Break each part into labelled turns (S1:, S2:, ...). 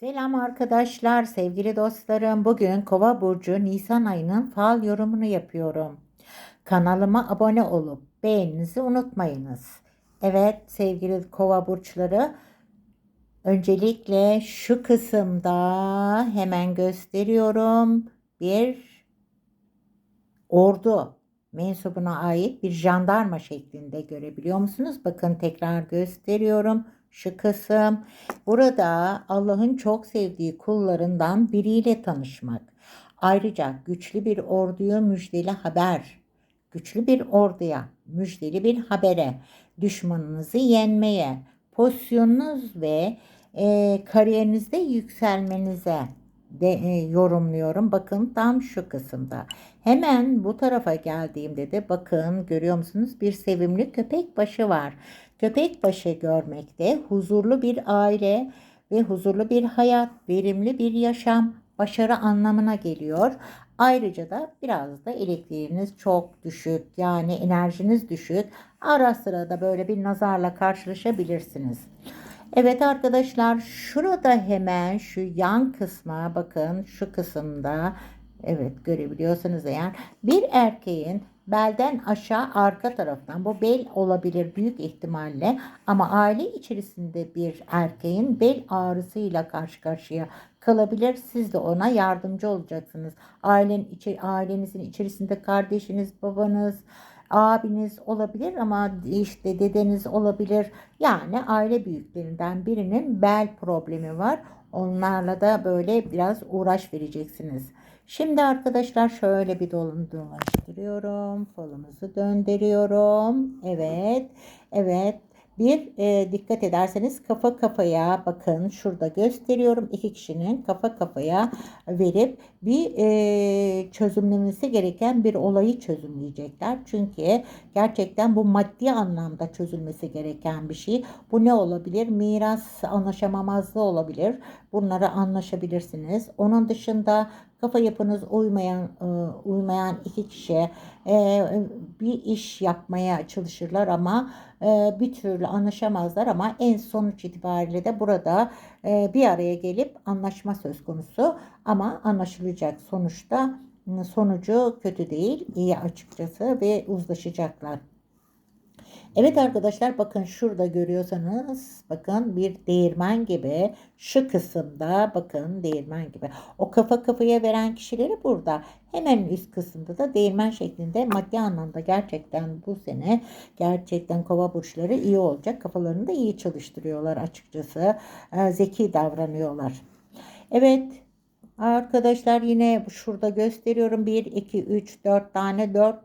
S1: Selam arkadaşlar, sevgili dostlarım. Bugün Kova burcu Nisan ayının fal yorumunu yapıyorum. Kanalıma abone olup beğeninizi unutmayınız. Evet sevgili Kova burçları, öncelikle şu kısımda hemen gösteriyorum. Bir ordu mensubuna ait bir jandarma şeklinde görebiliyor musunuz? Bakın tekrar gösteriyorum şu. Burada Allah'ın çok sevdiği kullarından biriyle tanışmak. Ayrıca güçlü bir orduya müjdeli haber. Güçlü bir orduya müjdeli bir habere. Düşmanınızı yenmeye, pozisyonunuz ve e, kariyerinizde yükselmenize de e, yorumluyorum. Bakın tam şu kısımda. Hemen bu tarafa geldiğimde de bakın görüyor musunuz bir sevimli köpek başı var. Köpek başı görmekte huzurlu bir aile ve huzurlu bir hayat, verimli bir yaşam, başarı anlamına geliyor. Ayrıca da biraz da elektriğiniz çok düşük yani enerjiniz düşük. Ara sıra da böyle bir nazarla karşılaşabilirsiniz. Evet arkadaşlar şurada hemen şu yan kısma bakın şu kısımda evet görebiliyorsanız eğer bir erkeğin belden aşağı arka taraftan bu bel olabilir büyük ihtimalle ama aile içerisinde bir erkeğin bel ağrısıyla karşı karşıya kalabilir. Siz de ona yardımcı olacaksınız. Ailen içi, ailenizin içerisinde kardeşiniz, babanız, abiniz olabilir ama işte dedeniz olabilir. Yani aile büyüklerinden birinin bel problemi var. Onlarla da böyle biraz uğraş vereceksiniz. Şimdi arkadaşlar şöyle bir dolaştırıyorum. Falımızı döndürüyorum. Evet. Evet. Bir e, dikkat ederseniz kafa kafaya bakın şurada gösteriyorum iki kişinin kafa kafaya verip bir e, çözümlemesi gereken bir olayı çözümleyecekler. Çünkü gerçekten bu maddi anlamda çözülmesi gereken bir şey. Bu ne olabilir? Miras anlaşamamazlığı olabilir. Bunları anlaşabilirsiniz. Onun dışında kafa yapınız uymayan e, uymayan iki kişi e, bir iş yapmaya çalışırlar ama e, bir türlü anlaşamazlar ama en sonuç itibariyle de burada bir araya gelip anlaşma söz konusu ama anlaşılacak sonuçta sonucu kötü değil iyi açıkçası ve uzlaşacaklar. Evet arkadaşlar bakın şurada görüyorsanız bakın bir değirmen gibi şu kısımda bakın değirmen gibi. O kafa kafaya veren kişileri burada. Hemen üst kısımda da değirmen şeklinde maddi anlamda gerçekten bu sene gerçekten kova burçları iyi olacak. Kafalarını da iyi çalıştırıyorlar açıkçası. Ee, zeki davranıyorlar. Evet Arkadaşlar yine şurada gösteriyorum. 1, 2, 3, 4 tane 4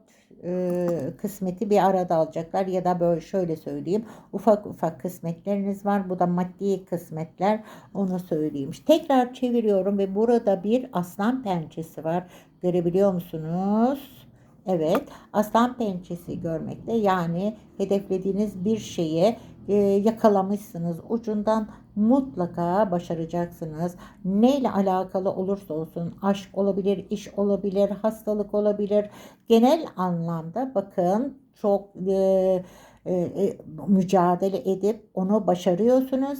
S1: e, kısmeti bir arada alacaklar. Ya da böyle şöyle söyleyeyim ufak ufak kısmetleriniz var. Bu da maddi kısmetler onu söyleyeyim. Tekrar çeviriyorum ve burada bir aslan pençesi var. Görebiliyor musunuz? Evet, aslan pençesi görmekte. Yani hedeflediğiniz bir şeyi e, yakalamışsınız. Ucundan mutlaka başaracaksınız. Neyle alakalı olursa olsun aşk olabilir, iş olabilir, hastalık olabilir. Genel anlamda bakın çok e, e, e, mücadele edip onu başarıyorsunuz.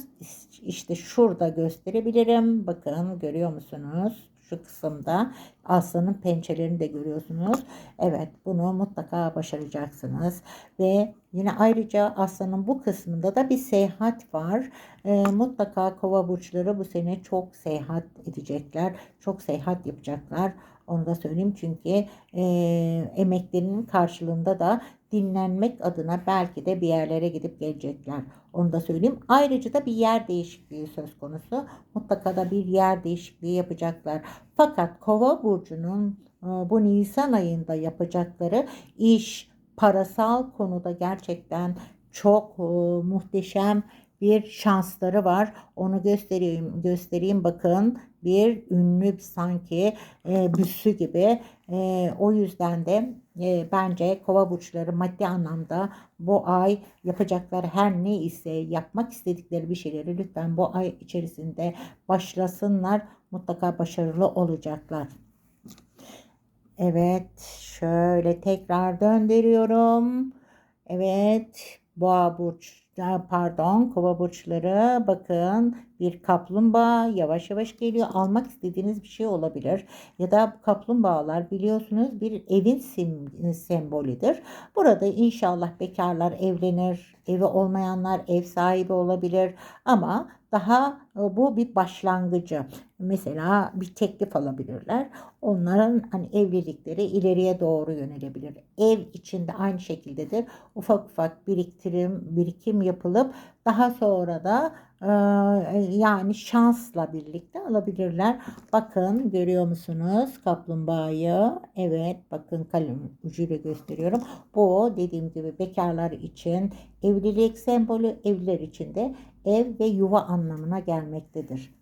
S1: İşte şurada gösterebilirim. Bakın görüyor musunuz? şu kısımda aslanın pençelerini de görüyorsunuz. Evet bunu mutlaka başaracaksınız. Ve yine ayrıca aslanın bu kısmında da bir seyahat var. E, mutlaka kova burçları bu sene çok seyahat edecekler. Çok seyahat yapacaklar. Onu da söyleyeyim çünkü e, emeklerinin karşılığında da dinlenmek adına belki de bir yerlere gidip gelecekler. Onu da söyleyeyim. Ayrıca da bir yer değişikliği söz konusu. Mutlaka da bir yer değişikliği yapacaklar. Fakat Kova burcunun e, bu Nisan ayında yapacakları iş, parasal konuda gerçekten çok e, muhteşem bir şansları var. Onu göstereyim göstereyim bakın bir ünlü sanki e, büsü gibi. E, o yüzden de e, bence kova burçları maddi anlamda bu ay yapacakları her ne ise yapmak istedikleri bir şeyleri lütfen bu ay içerisinde başlasınlar. Mutlaka başarılı olacaklar. Evet şöyle tekrar döndürüyorum. Evet boğa burç pardon kova burçları bakın bir kaplumbağa yavaş yavaş geliyor. Almak istediğiniz bir şey olabilir. Ya da kaplumbağalar biliyorsunuz bir evin sim, sembolüdür. Burada inşallah bekarlar evlenir, evi olmayanlar ev sahibi olabilir ama daha e, bu bir başlangıcı. Mesela bir teklif alabilirler. Onların hani evlilikleri ileriye doğru yönelebilir. Ev içinde aynı şekildedir. Ufak ufak biriktirim, birikim yapılıp daha sonra da yani şansla birlikte alabilirler. Bakın görüyor musunuz kaplumbağayı? Evet bakın kalem ucuyla gösteriyorum. Bu dediğim gibi bekarlar için evlilik sembolü, evliler için de ev ve yuva anlamına gelmektedir.